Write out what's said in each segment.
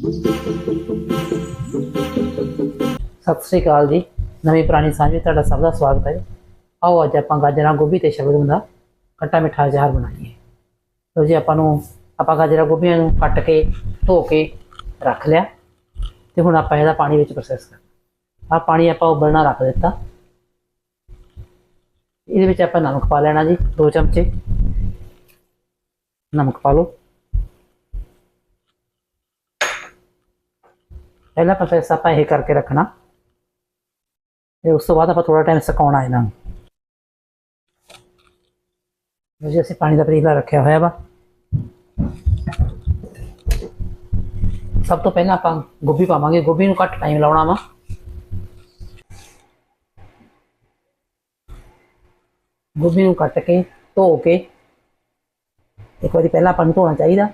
ਸਤਿ ਸ੍ਰੀ ਅਕਾਲ ਜੀ। ਨਵੀਂ ਪੁਰਾਣੀ ਸਾਂਝ ਵਿੱਚ ਤੁਹਾਡਾ ਸਭ ਦਾ ਸਵਾਗਤ ਹੈ ਆਓ ਅੱਜ ਆਪਾਂ ਗਾਜਰਾਂ ਗੋਭੀ ਤੇ ਸ਼ਲਗਮ ਦਾ ਖੱਟਾ ਮਿੱਠਾ ਅਚਾਰ ਬਣਾਈਏ। ਲੋ ਜੀ, ਆਪਾਂ ਨੂੰ ਆਪਾਂ ਗਾਜਰਾਂ ਗੋਭੀਆਂ ਨੂੰ ਕੱਟ ਕੇ, ਧੋ ਕੇ ਰੱਖ ਲਿਆ ਤੇ ਹੁਣ ਆਪਾਂ ਇਹਦਾ ਪਾਣੀ ਵਿੱਚ ਪ੍ਰੋਸੈਸ ਕਰਨਾ। ਆ ਪਾਣੀ ਆਪਾਂ ਉਬਲਣਾ ਰੱਖ ਦਿੱਤਾ। ਇਹਦੇ ਵਿੱਚ ਆਪਾਂ ਨਮਕ ਪਾ ਲੈਣਾ ਜੀ 2 ਚਮਚੇ। ਨਮਕ ਪਾ ਲਓ। ਪਹਿਲਾ ਪ੍ਰੋਸੈਸ ਆਪਾਂ ਇਹ ਕਰਕੇ ਰੱਖਣਾ। ਤੇ ਉਸ ਤੋਂ ਬਾਅਦ ਆਪਾਂ ਥੋੜਾ ਟਾਈਮ ਸੁਕਾਉਣਾ ਇਹਨਾਂ ਨੂੰ। ਜੇ, ਅਸੀਂ ਪਾਣੀ ਦਾ ਪਤੀਲਾ ਰੱਖਿਆ ਹੋਇਆ ਵਾ। ਸਭ ਤੋਂ ਪਹਿਲਾਂ ਆਪਾਂ ਗੋਭੀ ਪਾਵਾਂਗੇ। ਗੋਭੀ ਨੂੰ ਘੱਟ ਟਾਈਮ ਲਾਉਣਾ ਵਾ। ਗੋਭੀ ਨੂੰ ਕੱਟ ਕੇ, ਧੋ ਕੇ, ਇੱਕ ਵਾਰੀ ਪਹਿਲਾਂ ਆਪਾਂ ਨੂੰ ਧੋਣਾ ਚਾਹੀਦਾ।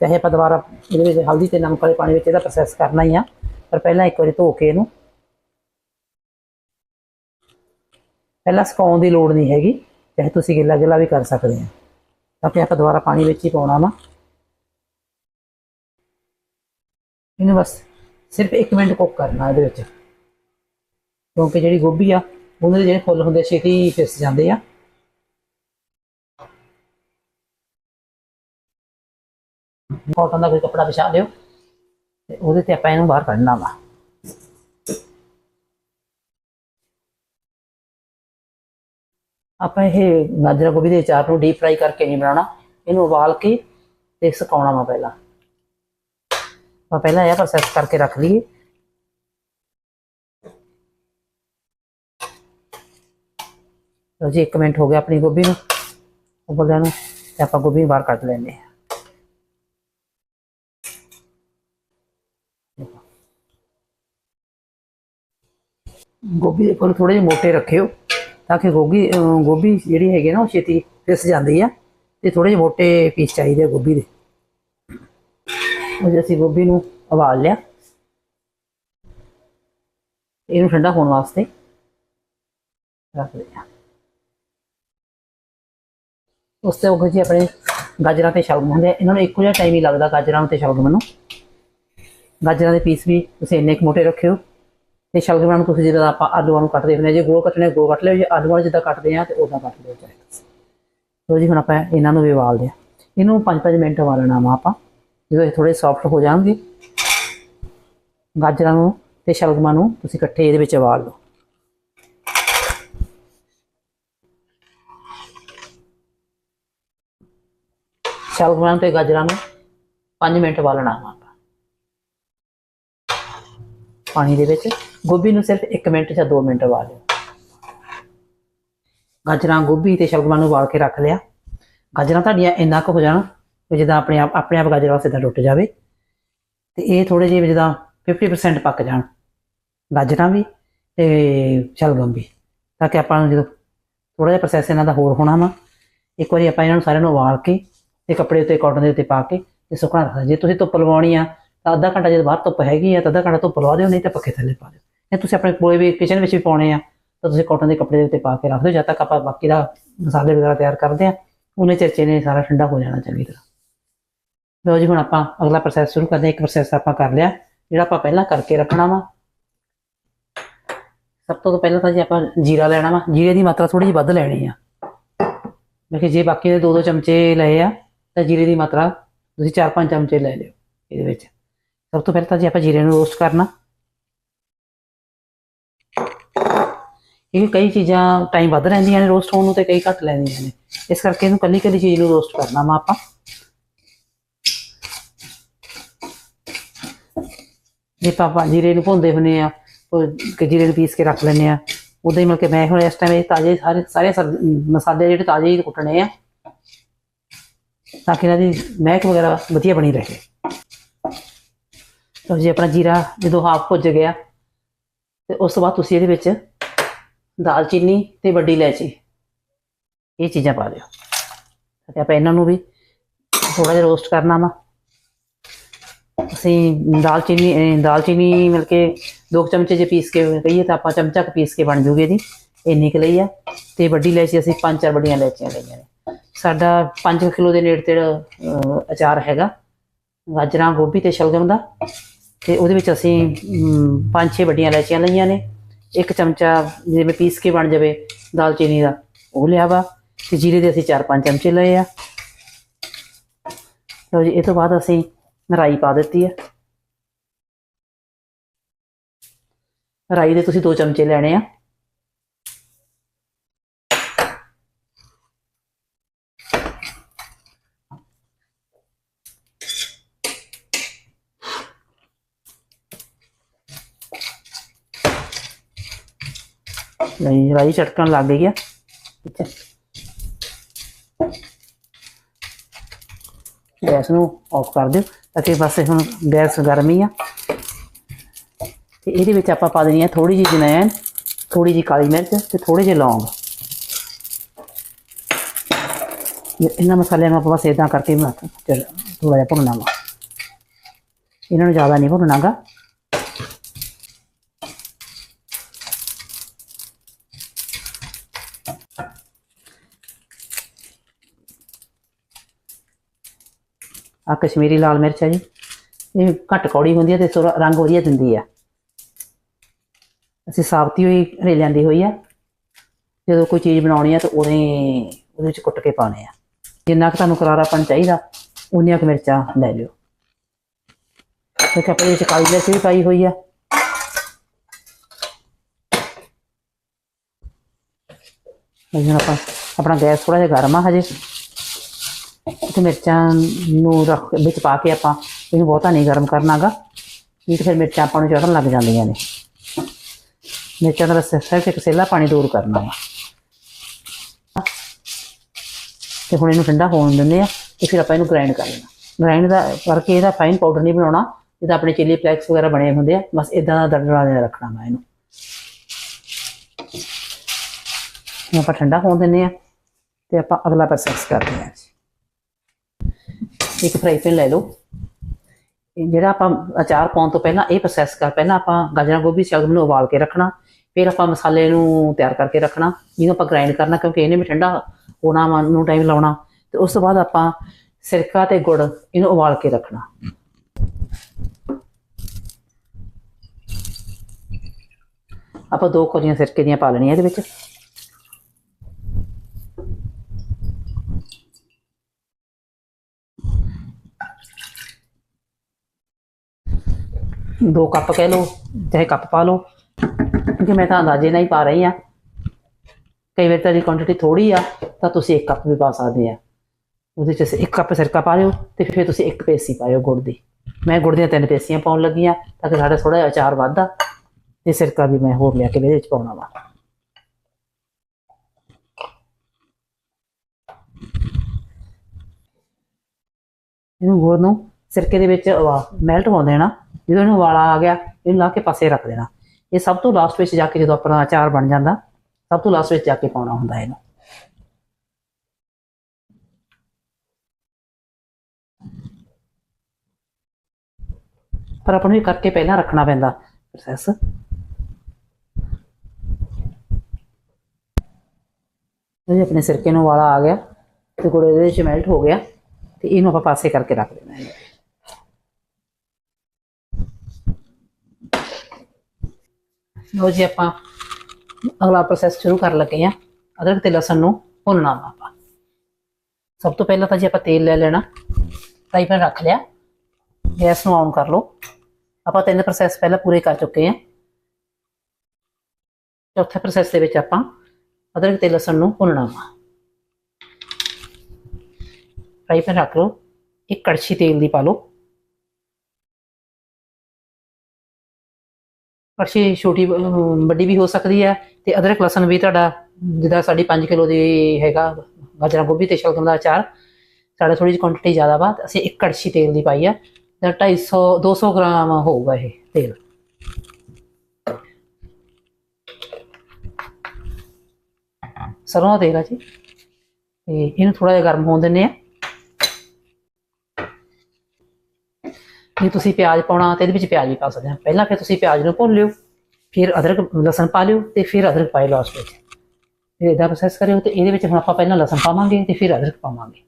ਚਾਹੇ ਆਪਾਂ ਦੁਬਾਰਾ ਇਹਦੇ ਵਿੱਚ ਹਲਦੀ ਤੇ ਨਮਕ ਵਾਲੇ ਪਾਣੀ ਵਿੱਚ ਇਹਦਾ ਪ੍ਰੋਸੈਸ ਕਰਨਾ ਹੀ ਆ, ਪਰ ਪਹਿਲਾਂ ਇੱਕ ਵਾਰੀ ਧੋ ਕੇ ਇਹਨੂੰ ਪਹਿਲਾਂ ਸੁਕਾਉਣ ਦੀ ਲੋੜ ਨਹੀਂ ਹੈਗੀ, ਚਾਹੇ ਤੁਸੀਂ ਗਿੱਲਾ ਗਿੱਲਾ ਵੀ ਕਰ ਸਕਦੇ ਆ। ਤਾਂ ਫਿਰ ਆਪਾਂ ਦੁਬਾਰਾ ਪਾਣੀ ਵਿੱਚ ਹੀ ਪਾਉਣਾ ਵਾ। ਇਹਨੂੰ ਬਸ ਸਿਰਫ 1 ਮਿੰਟ ਕੁੱਕ ਕਰਨਾ ਇਹਦੇ ਵਿੱਚ। ਕਿਉਂਕਿ ਜਿਹੜੀ ਗੋਭੀ ਆ, ਉਹਦੇ ਜਿਹੜੇ ਫੁੱਲ ਹੁੰਦੇ ਛੇਤੀ ਫਿਸ ਜਾਂਦੇ ਆ। ਕਾਟਨ ਦਾ ਕੋਈ ਕੱਪੜਾ ਵਿਛਾ ਦਿਓ ਤੇ ਉਹਦੇ ਤੇ ਆਪਾਂ ਇਹਨੂੰ ਬਾਹਰ ਕੱਢਣਾ ਵਾ। ਆਪਾਂ ਇਹ ਗਾਜਰ ਗੋਭੀ ਦੇ ਚਾਰ ਨੂੰ ਡੀਪ ਫਰਾਈ ਕਰਕੇ ਨਹੀਂ ਬਣਾਉਣਾ, ਇਹਨੂੰ ਉਬਾਲ ਕੇ ਤੇ ਸੁਕਾਉਣਾ ਵਾ ਪਹਿਲਾਂ। ਆਪਾਂ ਪਹਿਲਾਂ ਇਹ ਪ੍ਰੋਸੈਸ ਕਰਕੇ ਰੱਖ ਲਈਏ। ਲਓ ਜੀ 1 ਮਿੰਟ ਹੋ ਗਿਆ ਆਪਣੀ ਗੋਭੀ ਨੂੰ, ਉਬਲਦਿਆਂ ਨੂੰ, ਤੇ ਆਪਾਂ ਗੋਭੀ ਨੂੰ ਬਾਹਰ ਕੱਢ ਲੈਂਦੇ ਹਾਂ। ਗੋਭੀ ਦੇ ਫੁੱਲ ਥੋੜੇ ਜਿਹੇ ਮੋਟੇ ਰੱਖਿਓ ਤਾਂ ਕਿ ਗੋਭੀ ਗੋਭੀ ਜਿਹੜੀ ਹੈਗੀ ਨਾ ਉਹ ਛੇਤੀ ਫਿਸ ਜਾਂਦੀ ਆ ਤੇ ਥੋੜੇ ਜਿਹੇ ਮੋਟੇ ਪੀਸ ਚਾਹੀਦੇ ਆ ਗੋਭੀ ਦੇ। ਉਹ ਅਸੀਂ ਗੋਭੀ ਨੂੰ ਉਬਾਲ ਲਿਆ। ਇਹਨੂੰ ਠੰਡਾ ਹੋਣ ਵਾਸਤੇ ਰੱਖ ਲਿਆ। ਉਸ ਤੋਂ ਬਾਅਦ ਜੀ ਆਪਣੇ ਗਾਜਰਾਂ ਤੇ ਸ਼ਲਗਮ ਹੁੰਦੇ ਆ। ਇਹਨਾਂ ਨੂੰ ਇੱਕੋ ਜਿਹਾ ਟਾਈਮ ਹੀ ਲੱਗਦਾ ਗਾਜਰਾਂ ਨੂੰ ਤੇ ਸ਼ਲਗਮ ਨੂੰ। ਗਾਜਰਾਂ ਦੇ ਪੀਸ ਵੀ ਤੁਸੀਂ ਇੰਨੇ ਕੁ ਮੋਟੇ ਰੱਖਿਓ। ਤੇ ਸ਼ਲਗਮਾਂ ਨੂੰ ਤੁਸੀਂ ਜਿੱਦਾਂ ਆਪਾਂ ਆਲੂਆਂ ਨੂੰ ਕੱਟਦੇ ਹੁੰਦੇ ਆ, ਜੇ ਗੋਲ ਕੱਟਣੇ ਗੋਲ ਕੱਟ ਲਿਓ, ਜੇ ਆਲੂਆਂ ਨੂੰ ਜਿੱਦਾਂ ਕੱਟਦੇ ਆ ਤੇ ਉਦਾਂ ਕੱਟ ਲਿਓ ਚਾਹੇ ਤੁਸੀਂ। ਲਓ ਜੀ, ਹੁਣ ਆਪਾਂ ਇਹਨਾਂ ਨੂੰ ਵੀ ਉਬਾਲਦੇ ਆ। ਇਹਨੂੰ 5-5 ਮਿੰਟ ਉਬਾਲਣਾ ਵਾ ਆਪਾਂ, ਜਦੋਂ ਇਹ ਥੋੜੇ ਸੌਫਟ ਹੋ ਜਾਣਗੇ। ਗਾਜਰਾਂ ਨੂੰ ਤੇ ਸ਼ਲਗਮਾਂ ਨੂੰ ਤੁਸੀਂ ਇਕੱਠੇ ਇਹਦੇ ਵਿੱਚ ਉਬਾਲ ਲਓ। ਸ਼ਲਗਮਾਂ ਤੇ ਗਾਜਰਾਂ ਨੂੰ 5 ਮਿੰਟ ਉਬਾਲਣਾ ਵਾ ਪਾਣੀ ਦੇ ਵਿੱਚ। ਗੋਭੀ ਨੂੰ ਸਿਰਫ 1 ਮਿੰਟ ਜਾਂ 2 ਮਿੰਟ ਉਬਾਲਿਓ ਗਾਜਰਾਂ, ਗੋਭੀ ਤੇ ਸ਼ਲਗਮਾਂ ਨੂੰ ਉਬਾਲ ਕੇ ਰੱਖ ਲਿਆ। ਗਾਜਰਾਂ ਤੁਹਾਡੀਆਂ ਇੰਨਾ ਕੁ ਹੋ ਜਾਣ ਕਿ ਜਿੱਦਾਂ ਆਪਣੇ ਆਪ ਆਪਣੇ ਆਪ ਗਾਜਰਾਂ ਸਿੱਧਾ ਟੁੱਟ ਜਾਵੇ। ਤੇ ਇਹ ਥੋੜੇ ਜਿਹੇ ਜਿੱਦਾਂ 50% ਪੱਕ ਜਾਣ। ਗਾਜਰਾਂ ਵੀ ਤੇ ਸ਼ਲਗਮ ਵੀ। ਤਾਂ ਕਿ ਆਪਾਂ ਨੂੰ ਜਦੋਂ ਥੋੜਾ ਜਿਹਾ ਪ੍ਰੋਸੈਸ ਇਹਨਾਂ ਦਾ ਹੋਰ ਹੋਣਾ ਵਾ, ਇੱਕ ਵਾਰੀ ਆਪਾਂ ਇਹਨਾਂ ਨੂੰ ਸਾਰਿਆਂ ਨੂੰ ਉਬਾਲ ਕੇ ਤੇ ਕੱਪੜੇ ਉੱਤੇ ਕਾਟਨ ਦੇ ਉੱਤੇ ਪਾ ਕੇ ਤੇ ਸੁੱਕਣਾ ਰੱਖਣਾ ਜੇ ਤੁਸੀਂ ਧੁੱਪ ਲਵਾਉਣੀ ਆ ਤਾਂ ਅੱਧਾ ਘੰਟਾ ਜਦ ਬਾਹਰ ਧੁੱਪ ਹੈਗੀ ਆ ਤਾਂ ਅੱਧਾ ਘੰਟਾ ਧੁੱਪ ਲਵਾ ਦਿਓ, ਨਹੀਂ ਤਾਂ ਪੱਖੇ ਥੱਲੇ ਪਾ ਦਿਓ। ਜਾਂ ਤੁਸੀਂ ਆਪਣੇ ਕੋਲੇ ਵੀ ਕਿਚਨ ਵਿੱਚ ਵੀ ਪਾਉਣੇ ਆ, ਤਾਂ ਤੁਸੀਂ ਕਾਟਨ ਦੇ ਕੱਪੜੇ ਦੇ ਉੱਤੇ ਪਾ ਕੇ ਰੱਖ ਦਿਓ, ਜਦ ਤੱਕ ਆਪਾਂ ਬਾਕੀ ਦਾ ਮਸਾਲੇ ਵਗੈਰਾ ਤਿਆਰ ਕਰਦੇ ਆ, ਉਹਨੇ ਚਰਚੇ ਨੇ ਸਾਰਾ ਠੰਡਾ ਹੋ ਜਾਣਾ ਚੰਗੀ ਤਰ੍ਹਾਂ। ਲਓ ਜੀ, ਹੁਣ ਆਪਾਂ ਅਗਲਾ ਪ੍ਰੋਸੈਸ ਸ਼ੁਰੂ ਕਰਦੇ ਹਾਂ। ਇੱਕ ਪ੍ਰੋਸੈਸ ਆਪਾਂ ਕਰ ਲਿਆ, ਜਿਹੜਾ ਆਪਾਂ ਪਹਿਲਾਂ ਕਰਕੇ ਰੱਖਣਾ ਵਾ। ਸਭ ਤੋਂ ਪਹਿਲਾਂ ਤਾਂ ਜੀ ਆਪਾਂ ਜੀਰਾ ਲੈਣਾ ਵਾ। ਜੀਰੇ ਦੀ ਮਾਤਰਾ ਥੋੜੀ ਜਿਹੀ ਵੱਧ ਲੈਣੀ ਆ। ਦੇਖੇ, ਜੇ ਬਾਕੀ ਦੇ ਦੋ ਦੋ ਚਮਚੇ ਲਏ ਆ, ਤਾਂ ਜੀਰੇ ਦੀ ਮਾਤਰਾ ਤੁਸੀਂ 4-5 ਚਮਚੇ ਲੈ ਲਿਓ ਇਹਦੇ ਵਿੱਚ। ਸਭ ਤੋਂ ਪਹਿਲਾਂ ਤਾਂ ਜੀ ਆਪਾਂ ਜੀਰੇ ਨੂੰ ਰੋਸਟ ਕਰਨਾ। ਇਹ ਕਈ ਚੀਜ਼ਾਂ ਟਾਈਮ ਵੱਧ ਰਹਿੰਦੀਆਂ ਨੇ ਰੋਸਟ ਹੋਣ ਨੂੰ ਤੇ ਕਈ ਘੱਟ ਲੈਂਦੀਆਂ ਨੇ। ਇਸ ਕਰਕੇ ਇਹਨੂੰ ਕੱਲੀ ਕੱਲੀ ਚੀਜ਼ ਨੂੰ ਰੋਸਟ ਕਰਨਾ ਵਾ ਆਪਾਂ। ਜੇ ਆਪਾਂ ਜੀਰੇ ਨੂੰ ਭੁੰਨਦੇ ਹੁੰਨੇ ਆ ਕਿ ਜੀਰੇ ਨੂੰ ਪੀਸ ਕੇ ਰੱਖ ਲੈਂਦੇ ਆ ਉਦਾਂ ਹੀ ਮਿਲ ਕੇ ਮੈਂ ਹੁਣ ਇਸ ਟਾਈਮ ਇਹ ਤਾਜ਼ੇ ਸਾਰੇ ਸਾਰੇ ਸਬ- ਮਸਾਲੇ ਜਿਹੜੇ ਤਾਜ਼ੇ ਹੀ ਕੁੱਟਣੇ ਆ, ਤਾਂ ਕਿ ਇਹਨਾਂ ਦੀ ਮਹਿਕ ਵਗੈਰਾ ਵਧੀਆ ਬਣੀ ਰਹੇ। ਤਾਂ ਜੀ, ਆਪਣਾ ਜੀਰਾ ਜਦੋਂ ਹਾਫ ਭੁੱਜ ਗਿਆ, ਤੇ ਉਸ ਤੋਂ ਬਾਅਦ ਤੁਸੀਂ ਇਹਦੇ ਵਿੱਚ ਦਾਲਚੀਨੀ ਤੇ ਵੱਡੀ ਇਲਾਇਚੀ, ਇਹ ਚੀਜ਼ਾਂ ਪਾ ਦਿਓ। ਤੇ ਆਪਾਂ ਇਹਨਾਂ ਨੂੰ ਵੀ ਥੋੜਾ ਜਿਹਾ ਰੋਸਟ ਕਰਨਾ ਵਾ। ਅਸੀਂ ਦਾਲਚੀਨੀ ਦਾਲਚੀਨੀ ਮਿਲ ਕੇ ਦੋ ਕੁ ਚਮਚੇ ਜੇ ਪੀਸ ਕੇ ਕਹੀਏ ਤਾਂ ਆਪਾਂ ਚਮਚਾ ਕੁ ਪੀਸ ਕੇ ਬਣ ਜੂਗੇ ਇਹਦੀ, ਇੰਨੀ ਕੁ ਲਈ ਆ। ਤੇ ਵੱਡੀ ਇਲਾਇਚੀ ਅਸੀਂ ਪੰਜ ਚਾਰ ਵੱਡੀਆਂ ਇਲਾਇਚੀਆਂ ਲਈਆਂ ਨੇ। ਸਾਡਾ 5 ਕਿਲੋ ਦੇ ਨੇੜੇ ਤੇੜ ਅਚਾਰ ਹੈਗਾ, ਗਾਜਰਾਂ, ਗੋਭੀ ਤੇ ਸ਼ਲਗਮ ਦਾ। ਤੇ ਉਹਦੇ ਵਿੱਚ ਅਸੀਂ ਪੰਜ ਛੇ ਵੱਡੀਆਂ ਇਲਾਇਚੀਆਂ ਲਈਆਂ ਨੇ। ਇੱਕ ਚਮਚਾ ਜਿਵੇਂ ਪੀਸ ਕੇ ਬਣ ਜਾਵੇ ਦਾਲਚੀਨੀ ਦਾ, ਉਹ ਲਿਆ ਵਾ। ਤੇ ਜੀਰੇ ਦੇ ਅਸੀਂ ਚਾਰ ਪੰਜ ਚਮਚੇ ਲਏ ਆ। ਲਓ ਜੀ, ਇਹ ਤੋਂ ਬਾਅਦ ਅਸੀਂ ਰਾਈ ਪਾ ਦਿੱਤੀ ਹੈ ਰਾਈ ਦੇ ਤੁਸੀਂ ਦੋ ਚਮਚੇ ਲੈਣੇ ਆ। ਨਹੀਂ ਰਾਈ ਛਟਕਣ ਲੱਗ ਗਈ ਆ। ਠੀਕ ਹੈ ਗੈਸ ਨੂੰ ਆਫ ਕਰ ਦਿਓ, ਤਾਂ ਕਿ ਬਸ ਹੁਣ ਗੈਸ ਗਰਮੀ ਆ। ਤੇ ਇਹਦੇ ਵਿੱਚ ਆਪਾਂ ਪਾ ਦੇਣੀ ਆ ਥੋੜੀ ਜਿਹੀ ਜਨੈਣ ਥੋੜੀ ਜਿਹੀ ਕਾਲੀ ਮਿਰਚ ਤੇ ਥੋੜੇ ਜਿਹੇ ਲੌਂਗ। ਇਹਨਾਂ ਮਸਾਲਿਆਂ ਨੂੰ ਆਪਾਂ ਬਸ ਇਦਾਂ ਕਰਕੇ ਥੋੜਾ ਜਿਹਾ ਭੁੰਨਣਾ ਵਾ। ਇਹਨਾਂ ਨੂੰ ਜ਼ਿਆਦਾ ਨਹੀਂ ਭੁੰਨਣਾਗਾ ਆ ਕਸ਼ਮੀਰੀ ਲਾਲ ਮਿਰਚ ਹੈ ਜੀ। ਇਹ ਘੱਟ ਕੌੜੀ ਹੁੰਦੀ ਹੈ ਤੇ ਸੁਰ- ਰੰਗ ਵਧੀਆ ਦਿੰਦੀ ਆ। ਅਸੀਂ ਸਾਬਤੀ ਹੋਈ ਹਰੇ ਲਿਆਂਦੀ ਹੋਈ ਆ। ਜਦੋਂ ਕੋਈ ਚੀਜ਼ ਬਣਾਉਣੀ ਆ ਤਾਂ ਉਹਦੇ ਉਹਦੇ ਵਿੱਚ ਕੁੱਟ ਕੇ ਪਾਉਣੇ ਆ। ਜਿੰਨਾ ਕੁ ਤੁਹਾਨੂੰ ਕਰਾਰਾਪਣ ਚਾਹੀਦਾ, ਉਨੀਆਂ ਕੁ ਮਿਰਚਾਂ ਲੈ ਲਿਓ। ਤੇ ਆਪਾਂ ਵਿੱਚ ਕਾਲੀ ਮਿਰਚ ਵੀ ਪਾਈ ਹੋਈ ਆ। ਹੁਣ ਆਪਾਂ ਆਪਣਾ ਗੈਸ ਥੋੜਾ ਜਿਹਾ ਗਰਮ ਆ ਹਜੇ। ਤੇ ਮਿਰਚਾਂ ਨੂੰ ਰੱਖ ਵਿੱਚ ਪਾ ਕੇ ਆਪਾਂ ਇਹਨੂੰ ਬਹੁਤਾ ਨਹੀਂ ਗਰਮ ਕਰਨਾਗਾ। ਨਹੀਂ ਤਾਂ ਫਿਰ ਮਿਰਚਾਂ ਆਪਾਂ ਨੂੰ ਚੜਨ ਲੱਗ ਜਾਂਦੀਆਂ ਨੇ। ਮਿਰਚਾਂ ਦਾ ਬਸ ਸਿਰਫ ਇੱਕ ਸੇਲਾ ਪਾਣੀ ਦੂਰ ਕਰਨਾ ਵਾ। ਤੇ ਹੁਣ ਇਹਨੂੰ ਠੰਡਾ ਹੋਣ ਦਿੰਦੇ ਆ ਤੇ ਫਿਰ ਆਪਾਂ ਇਹਨੂੰ ਗ੍ਰਾਈਂਡ ਕਰ ਲੈਣਾ। ਗ੍ਰਾਈਂਡ ਦਾ ਕਰਕੇ ਇਹਦਾ ਫਾਈਨ ਪਾਊਡਰ ਨਹੀਂ ਬਣਾਉਣਾ। ਜਿਹਦਾ ਆਪਣੇ ਚਿਲੀ ਫਲੈਕਸ ਵਗੈਰਾ ਬਣੇ ਹੁੰਦੇ ਆ, ਬਸ ਇਦਾਂ ਦਾ ਦਰਦਰਾ ਜਿਹਾ ਰੱਖਣਾ ਵਾ ਇਹਨੂੰ। ਆਪਾਂ ਠੰਡਾ ਹੋਣ ਦਿੰਦੇ ਆ ਤੇ ਆਪਾਂ ਅਗਲਾ ਪ੍ਰੋਸੈਸ ਕਰਦੇ ਹਾਂ ਇੱਕ ਫਰਾਈ ਪੈਨ ਲੈ ਲਓ। ਜਿਹੜਾ ਆਪਾਂ ਅਚਾਰ ਪਾਉਣ ਤੋਂ ਪਹਿਲਾਂ ਇਹ ਪ੍ਰੋਸੈਸ ਕਰ, ਪਹਿਲਾਂ ਆਪਾਂ ਗਾਜਰਾਂ ਗੋਭੀ ਸ਼ਲਗਮ ਨੂੰ ਉਬਾਲ ਕੇ ਰੱਖਣਾ। ਫਿਰ ਆਪਾਂ ਮਸਾਲੇ ਨੂੰ ਤਿਆਰ ਕਰਕੇ ਰੱਖਣਾ, ਜਿਹਨੂੰ ਆਪਾਂ ਗ੍ਰਾਈਂਡ ਕਰਨਾ, ਕਿਉਂਕਿ ਇਹਨੇ ਵੀ ਠੰਡਾ ਹੋਣਾ ਵਾ ਨੂੰ ਟਾਈਮ ਲਾਉਣਾ। ਤੇ ਉਸ ਤੋਂ ਬਾਅਦ ਆਪਾਂ ਸਿਰਕਾ ਤੇ ਗੁੜ ਇਹਨੂੰ ਉਬਾਲ ਕੇ ਰੱਖਣਾ। ਆਪਾਂ ਦੋ ਕੋਲੀਆਂ ਸਿਰਕੇ ਦੀਆਂ ਪਾ ਲੈਣੀਆਂ ਇਹਦੇ ਵਿੱਚ। ਦੋ ਕੱਪ ਕਹਿ ਲਓ, ਚਾਹੇ ਕੱਪ ਪਾ ਲਓ, ਕਿਉਂਕਿ ਮੈਂ ਤਾਂ ਅੰਦਾਜ਼ੇ ਨਾਲ ਹੀ ਪਾ ਰਹੀ ਆ ਕਈ ਵਾਰ ਤਾਂ ਦੀ ਕੁਆਂਟੀਟੀ ਥੋੜੀ ਆ, ਤਾਂ ਤੁਸੀਂ ਇੱਕ ਕੱਪ ਵੀ ਪਾ ਸਕਦੇ ਆ। ਉਹਦੇ ਚ ਇੱਕ ਕੱਪ ਸਿਰਕਾ ਪਾ ਲਿਓ ਤੇ ਫਿਰ ਤੁਸੀਂ ਇੱਕ ਪੇਸੀ ਪਾਇਓ ਗੁੜ ਦੀ। ਮੈਂ ਗੁੜ ਦੀਆਂ ਤਿੰਨ ਪੇਸੀਆਂ ਪਾਉਣ ਲੱਗੀ ਆ ਤਾਂ ਕਿ ਸਾਡਾ ਥੋੜਾ ਜਿਹਾ ਅਚਾਰ ਵੱਧਦਾ ਤੇ ਸਿਰਕਾ ਵੀ ਮੈਂ ਹੋਰ ਲਿਆ ਕੇ ਇਹਦੇ ਵਿੱਚ ਪਾਉਣਾ ਵਾ। ਇਹਨੂੰ ਗੁੜ ਨੂੰ ਸਿਰਕੇ ਦੇ ਵਿੱਚ ਮੈਲਟ ਹੋਣ ਦੇਣਾ, ਜਦੋਂ ਇਹਨੂੰ ਵਾਲਾ ਆ ਗਿਆ, ਇਹਨੂੰ ਲਾ ਕੇ ਪਾਸੇ ਰੱਖ ਦੇਣਾ। ਇਹ ਸਭ ਤੋਂ ਲਾਸਟ ਵਿੱਚ ਜਾ ਕੇ ਜਦੋਂ ਆਪਣਾ ਅਚਾਰ ਬਣ ਜਾਂਦਾ, ਸਭ ਤੋਂ ਲਾਸਟ ਵਿੱਚ ਜਾ ਕੇ ਪਾਉਣਾ ਹੁੰਦਾ ਇਹਨੂੰ। ਪਰ ਆਪਾਂ ਨੂੰ ਇਹ ਕਰਕੇ ਪਹਿਲਾਂ ਰੱਖਣਾ ਪੈਂਦਾ ਪ੍ਰੋਸੈਸ ਇਹ ਆਪਣੇ ਸਿਰਕੇ ਨੂੰ ਵਾਲਾ ਆ ਗਿਆ, ਤੇ ਗੁੜ ਇਹਦੇ ਵਿੱਚ ਮੈਲਟ ਹੋ ਗਿਆ, ਤੇ ਇਹਨੂੰ ਆਪਾਂ ਪਾਸੇ ਕਰਕੇ ਰੱਖ ਦੇਣਾ ਹੈ ਲੋ ਜੀ ਆਪਾਂ ਅਗਲਾ ਪ੍ਰੋਸੈਸ ਸ਼ੁਰੂ ਕਰਨ ਲੱਗੇ ਆ ਅਦਰਕ ਤੇ ਲਸਣ ਨੂੰ ਭੁੰਨਣਾ ਵਾ ਆਪਾਂ। ਸਭ ਤੋਂ ਪਹਿਲਾਂ ਤਾਂ ਜੀ ਆਪਾਂ ਤੇਲ ਲੈ ਲੈਣਾ। ਫਰਾਈ ਪੈਨ ਰੱਖ ਲਿਆ। ਗੈਸ ਨੂੰ ਆਨ ਕਰ ਲਓ। ਆਪਾਂ ਤਿੰਨ ਪ੍ਰੋਸੈਸ ਪਹਿਲਾਂ ਪੂਰੇ ਕਰ ਚੁੱਕੇ ਆ ਚੌਥੇ ਪ੍ਰੋਸੈਸ ਦੇ ਵਿੱਚ ਆਪਾਂ ਅਦਰਕ ਤੇ ਲਸਣ ਨੂੰ ਭੁੰਨਣਾ ਵਾ। ਫਰਾਈ ਪੈਨ ਰੱਖ ਲਓ। ਇੱਕ ਕੜਛੀ ਤੇਲ ਦੀ ਪਾ ਲਓ। ਕੜਛੀ ਛੋਟੀ ਅਹ, ਵੱਡੀ ਵੀ ਹੋ ਸਕਦੀ ਹੈ ਤੇ ਅਦਰਕ ਲਸਣ ਵੀ ਤੁਹਾਡਾ ਜਿੱਦਾਂ ਸਾਡੀ 5 ਕਿਲੋ ਦੀ ਹੈਗਾ ਗਾਜਰਾਂ ਗੋਭੀ ਤੇ ਸ਼ਲਗਮ ਦਾ ਅਚਾਰ ਸਾਡਾ ਥੋੜੀ ਜਿਹੀ ਕੁਆਂਟੀਟੀ ਜ਼ਿਆਦਾ ਵਾ ਤੇ ਅਸੀਂ ਇੱਕ ਕੜਛੀ ਤੇਲ ਦੀ ਪਾਈ ਆ ਤਾਂ 250 200 ਗ੍ਰਾਮ ਹੋਊਗਾ ਇਹ ਤੇਲ। ਸਰੋਂ ਦਾ ਤੇਲ ਆ ਜੀ ਤੇ ਇਹਨੂੰ ਥੋੜਾ ਜਿਹਾ ਗਰਮ ਹੋਣ ਦਿੰਨੇ ਆ। ਜੇ ਤੁਸੀਂ ਪਿਆਜ਼ ਪਾਉਣਾ ਤੇ ਇਹਦੇ ਵਿੱਚ ਪਿਆਜ਼ ਵੀ ਪਾ ਸਕਦੇ ਹਾਂ। ਪਹਿਲਾਂ ਫਿਰ ਤੁਸੀਂ ਪਿਆਜ਼ ਨੂੰ ਭੁੰਨ ਲਿਓ, ਫਿਰ ਅਦਰਕ, ਲਸਣ ਪਾ ਲਿਓ ਤੇ ਫਿਰ ਅਦਰਕ ਪਾਇਓ ਲਾਸਟ ਵਿੱਚ। ਫਿਰ ਇਹਦਾ ਪ੍ਰੋਸੈਸ ਕਰਿਓ ਤੇ ਇਹਦੇ ਵਿੱਚ ਹੁਣ ਆਪਾਂ ਪਹਿਲਾਂ ਲਸਣ ਪਾਵਾਂਗੇ ਤੇ ਫਿਰ ਅਦਰਕ ਪਾਵਾਂਗੇ।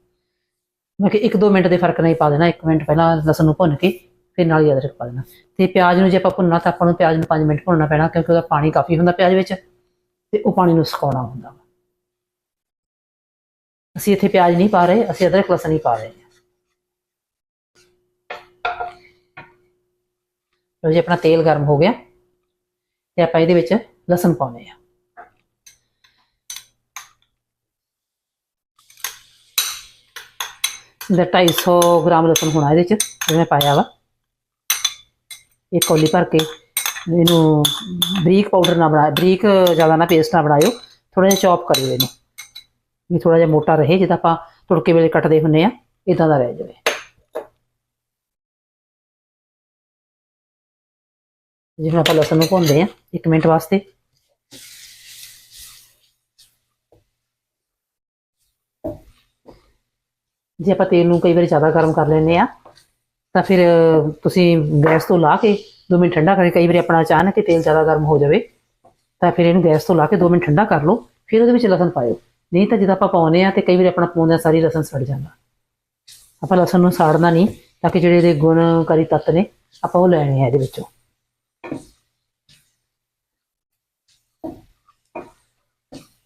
ਮੈਂ ਕਿ 1-2 ਮਿੰਟ ਦੇ ਫ਼ਰਕ ਨਹੀਂ ਪਾ ਦੇਣਾ 1 ਮਿੰਟ ਪਹਿਲਾਂ ਲਸਣ ਨੂੰ ਭੁੰਨ ਕੇ ਫਿਰ ਨਾਲ ਹੀ ਅਦਰਕ ਪਾ ਦੇਣਾ। ਤੇ ਪਿਆਜ਼ ਨੂੰ ਜੇ ਆਪਾਂ ਭੁੰਨਣਾ ਤਾਂ ਆਪਾਂ ਨੂੰ ਪਿਆਜ਼ ਨੂੰ 5 ਮਿੰਟ ਭੁੰਨਣਾ ਪੈਣਾ ਕਿਉਂਕਿ ਉਹਦਾ ਪਾਣੀ ਕਾਫੀ ਹੁੰਦਾ ਪਿਆਜ਼ ਵਿੱਚ ਤੇ ਉਹ ਪਾਣੀ ਨੂੰ ਸੁਕਾਉਣਾ ਹੁੰਦਾ। ਵਾ। ਅਸੀਂ ਇੱਥੇ ਪਿਆਜ਼ ਨਹੀਂ ਪਾ ਰਹੇ, ਅਸੀਂ ਅਦਰਕ, ਲਸਣ ਹੀ ਪਾ ਰਹੇ ਲਓ ਜੀ, ਆਪਣਾ ਤੇਲ ਗਰਮ ਹੋ ਗਿਆ ਤੇ ਆਪਾਂ ਇਹਦੇ ਵਿੱਚ ਲਸਣ ਪਾਉਣੇ ਆ। ਇਹਦਾ 250 ਗ੍ਰਾਮ ਲਸਣ ਹੋਣਾ ਇਹਦੇ ਚ ਜਿਵੇਂ ਪਾਇਆ ਵਾ। ਇਹ ਕੌਲੀ ਭਰ ਕੇ ਇਹਨੂੰ ਬਰੀਕ ਪਾਊਡਰ ਨਾ ਬਣਾ, ਬਰੀਕ ਜ਼ਿਆਦਾ ਨਾ ਪੇਸਟ ਨਾ ਬਣਾਇਓ ਥੋੜਾ ਜਿਹਾ ਚੌਪ ਕਰਿਓ ਇਹਨੂੰ। ਵੀ ਥੋੜਾ ਜਿਹਾ ਮੋਟਾ ਰਹੇ, ਜਿੱਦਾਂ ਆਪਾਂ ਤੁੜਕੇ ਵੇਲੇ ਕੱਟਦੇ ਹੁੰਨੇ ਆ ਇਦਾਂ ਦਾ ਰਹਿ ਜਾਵੇ। ਜਿਵੇਂ ਆਪਾਂ ਲਸਣ ਨੂੰ ਭੁੰਨਦੇ ਆ 1 ਮਿੰਟ ਵਾਸਤੇ। ਜੇ ਆਪਾਂ ਤੇਲ ਨੂੰ ਕਈ ਵਾਰੀ ਜ਼ਿਆਦਾ ਗਰਮ ਕਰ ਲੈਂਦੇ ਆ ਤਾਂ ਫਿਰ ਤੁਸੀਂ ਗੈਸ ਤੋਂ ਲਾ ਕੇ 2 ਮਿੰਟ ਠੰਡਾ ਕਰਕੇ ਕਈ ਵਾਰੀ ਆਪਣਾ ਅਚਾਨਕ ਹੀ ਤੇਲ ਜ਼ਿਆਦਾ ਗਰਮ ਹੋ ਜਾਵੇ, ਤਾਂ ਫਿਰ ਇਹਨੂੰ ਗੈਸ ਤੋਂ ਲਾ ਕੇ 2 ਮਿੰਟ ਠੰਡਾ ਕਰ ਲਓ, ਫਿਰ ਉਹਦੇ ਵਿੱਚ ਲਸਣ ਪਾਇਓ। ਨਹੀਂ ਤਾਂ ਜਦੋਂ ਆਪਾਂ ਪਾਉਨੇ ਆ ਤੇ ਕਈ ਵਾਰੀ ਆਪਣਾ ਪਾਉਂਦੇ ਸਾਰੀ ਲਸਣ ਸੜ ਜਾਂਦਾ। ਆਪਾਂ ਲਸਣ ਨੂੰ ਸਾੜਨਾ ਨਹੀਂ, ਤਾਂ ਕਿ ਜਿਹੜੇ ਇਹਦੇ ਗੁਣਕਾਰੀ ਤੱਤ ਨੇ, ਆਪਾਂ ਉਹ ਲੈਣੇ ਆ ਇਹਦੇ ਵਿੱਚੋਂ।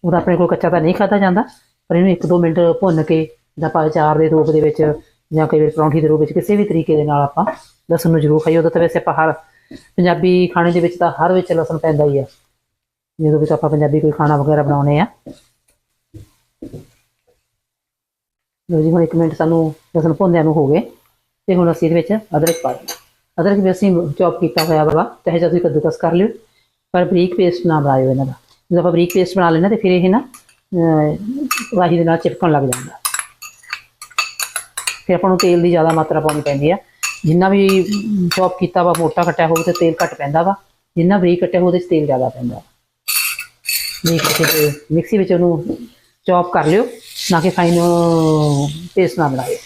ਉਹਦਾ ਆਪਣੇ ਕੋਲ ਕੱਚਾ ਤਾਂ ਨਹੀਂ ਖਾਧਾ ਜਾਂਦਾ, ਪਰ ਇਹਨੂੰ 1-2 ਮਿੰਟ ਭੁੰਨ ਕੇ ਜਾਂ ਆਪਾਂ ਅਚਾਰ ਦੇ ਰੂਪ ਦੇ ਵਿੱਚ ਜਾਂ ਕਈ ਵਾਰ ਪਰੌਂਠੀ ਦੇ ਰੂਪ ਵਿੱਚ ਕਿਸੇ ਵੀ ਤਰੀਕੇ ਦੇ ਨਾਲ ਆਪਾਂ ਲਸਣ ਨੂੰ ਜ਼ਰੂਰ ਖਾਈਏ। ਉਹਦਾ ਤਾਂ ਵੈਸੇ ਆਪਾਂ ਹਰ ਪੰਜਾਬੀ ਖਾਣੇ ਦੇ ਵਿੱਚ ਤਾਂ ਹਰ ਵਿੱਚ ਲਸਣ ਪੈਂਦਾ ਹੀ ਆ। ਜਦੋਂ ਵੀ ਆਪਾਂ ਪੰਜਾਬੀ ਕੋਈ ਖਾਣਾ ਵਗੈਰਾ ਬਣਾਉਨੇ ਆ। ਲੋ ਜੀ, ਹੁਣ 1 ਮਿੰਟ ਸਾਨੂੰ ਲਸਣ ਭੁੰਨਿਆਂ ਨੂੰ ਹੋ ਗਏ ਤੇ ਹੁਣ ਅਸੀਂ ਇਹਦੇ ਵਿੱਚ ਅਦਰਕ ਪਾ ਦਿੰਦੇ ਅਦਰਕ ਵੀ ਅਸੀਂ ਚੌਪ ਕੀਤਾ ਹੋਇਆ ਵਾ, ਚਾਹੇ ਤੁਸੀਂ ਕੱਦੂਕਸ ਕਰ ਲਿਓ, ਪਰ ਬਰੀਕ ਪੇਸਟ ਨਾ ਬਣਾਇਓ ਇਹਨਾਂ ਦਾ। ਜਦੋਂ ਆਪਾਂ ਬਰੀਕ ਪੇਸਟ ਬਣਾ ਲੈਣਾ ਤੇ ਫਿਰ ਇਹ ਨਾ ਰਾਹੀ ਦੇ ਨਾਲ ਚਿਪਕਣ ਲੱਗ ਜਾਂਦਾ। ਫਿਰ ਆਪਾਂ ਨੂੰ ਤੇਲ ਦੀ ਜ਼ਿਆਦਾ ਮਾਤਰਾ ਪਾਉਣੀ ਪੈਂਦੀ ਆ। ਜਿੰਨਾ ਵੀ ਚੌਪ ਕੀਤਾ ਵਾ, ਮੋਟਾ ਕੱਟਿਆ ਹੋਵੇ ਤੇ ਤੇਲ ਘੱਟ ਪੈਂਦਾ ਵਾ। ਜਿੰਨਾ ਬਰੀਕ ਕੱਟਿਆ ਹੋਵੇ ਉਹਦੇ 'ਚ ਤੇਲ ਜ਼ਿਆਦਾ ਪੈਂਦਾ। ਬਰੀਕ ਕੱਟੇ ਮਿਕਸੀ ਵਿੱਚ ਉਹਨੂੰ ਚੌਪ ਕਰ ਲਿਓ, ਨਾ ਕਿ ਫਾਈਨ ਪੇਸਟ ਨਾ ਬਣਾਇਓ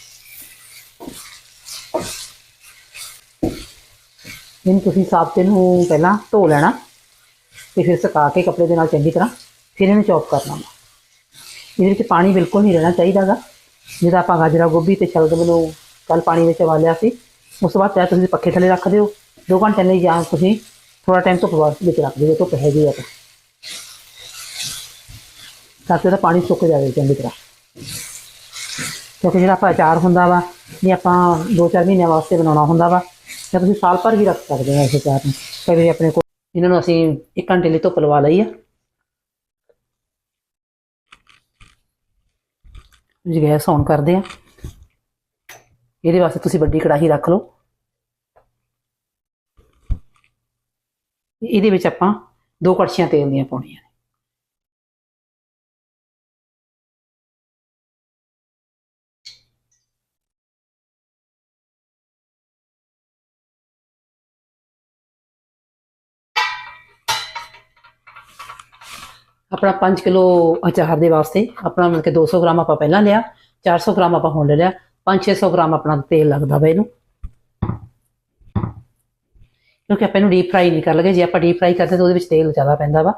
ਇਹਨੂੰ ਤੁਸੀਂ ਸਾਬਤੇ ਨੂੰ ਪਹਿਲਾਂ ਧੋ ਲੈਣਾ। ਤੇ ਫਿਰ ਸੁਕਾ ਕੇ ਕੱਪੜੇ ਦੇ ਨਾਲ ਚੰਗੀ ਤਰ੍ਹਾਂ ਫਿਰ ਇਹਨੂੰ ਚੌਪ ਕਰਨਾ ਵਾ। ਇਹਦੇ ਵਿੱਚ ਪਾਣੀ ਬਿਲਕੁਲ ਨਹੀਂ ਰਹਿਣਾ ਚਾਹੀਦਾਗਾ। ਜਿਹਦਾ ਆਪਾਂ ਗਾਜਰਾ, ਗੋਭੀ ਤੇ ਸ਼ਲਗਮ ਨੂੰ ਕੱਲ ਪਾਣੀ ਵਿੱਚ ਉਬਾਲਿਆ ਸੀ, ਉਸ ਤੋਂ ਬਾਅਦ ਚਾਹੇ ਤੁਸੀਂ ਪੱਖੇ ਥੱਲੇ ਰੱਖ ਦਿਓ। ਦੋ ਘੰਟੇ ਲਈ ਜਾਂ ਤੁਸੀਂ ਥੋੜਾ ਟਾਈਮ ਧੁੱਪ ਵਾਸਤੇ ਵਿੱਚ ਰੱਖ ਦਿਓ, ਧੁੱਪ ਹੈਗੀ ਆ ਤਾਂ। ਤਾਂ ਕਿ ਉਹਦਾ ਪਾਣੀ ਸੁੱਕ ਜਾਵੇ ਚੰਗੀ ਤਰ੍ਹਾਂ। ਕਿਉਂਕਿ ਜਿਹੜਾ ਆਪਾਂ ਅਚਾਰ ਹੁੰਦਾ ਵਾ ਜੇ ਆਪਾਂ 2-4 ਮਹੀਨਿਆਂ ਵਾਸਤੇ ਬਣਾਉਣਾ ਹੁੰਦਾ ਵਾ ਤਾਂ ਤੁਸੀਂ ਸਾਲ ਭਰ ਵੀ ਰੱਖ ਸਕਦੇ ਹੋ ਇਸ ਅਚਾਰ ਨੂੰ। ਕਈ ਵਾਰੀ ਆਪਣੇ ਕੋਲ ਇਹਨਾਂ ਨੂੰ ਅਸੀਂ 1 ਘੰਟੇ ਲਈ ਧੁੱਪ ਲਵਾ ਲਈ ਆ। ਜੀ ਗੈਸ ਔਨ ਕਰਦੇ ਆ। ਇਹਦੇ ਵਾਸਤੇ ਤੁਸੀਂ ਵੱਡੀ ਕੜਾਹੀ ਰੱਖ ਲਓ। ਇਹਦੇ ਵਿੱਚ ਆਪਾਂ ਦੋ ਕੜਛੀਆਂ ਤੇਲ ਦੀਆਂ ਪਾਉਣੀਆਂ ਆਪਣਾ 5 ਕਿਲੋ ਅਚਾਰ ਦੇ ਵਾਸਤੇ ਆਪਣਾ ਮਤਲਬ ਕਿ 200 ਗ੍ਰਾਮ ਆਪਾਂ ਪਹਿਲਾਂ ਲਿਆ 400 ਗ੍ਰਾਮ ਆਪਾਂ ਹੁਣ ਲੈ ਲਿਆ 5-600 ਗ੍ਰਾਮ ਆਪਣਾ ਤੇਲ ਲੱਗਦਾ ਵਾ ਇਹਨੂੰ। ਕਿਉਂਕਿ ਆਪਾਂ ਇਹਨੂੰ ਡੀਪ ਫਰਾਈ ਨਹੀਂ ਕਰ ਲਗੇ, ਜੇ ਆਪਾਂ ਡੀਪ ਫਰਾਈ ਕਰਦੇ ਤਾਂ ਉਹਦੇ ਵਿੱਚ ਤੇਲ ਜ਼ਿਆਦਾ ਪੈਂਦਾ ਵਾ।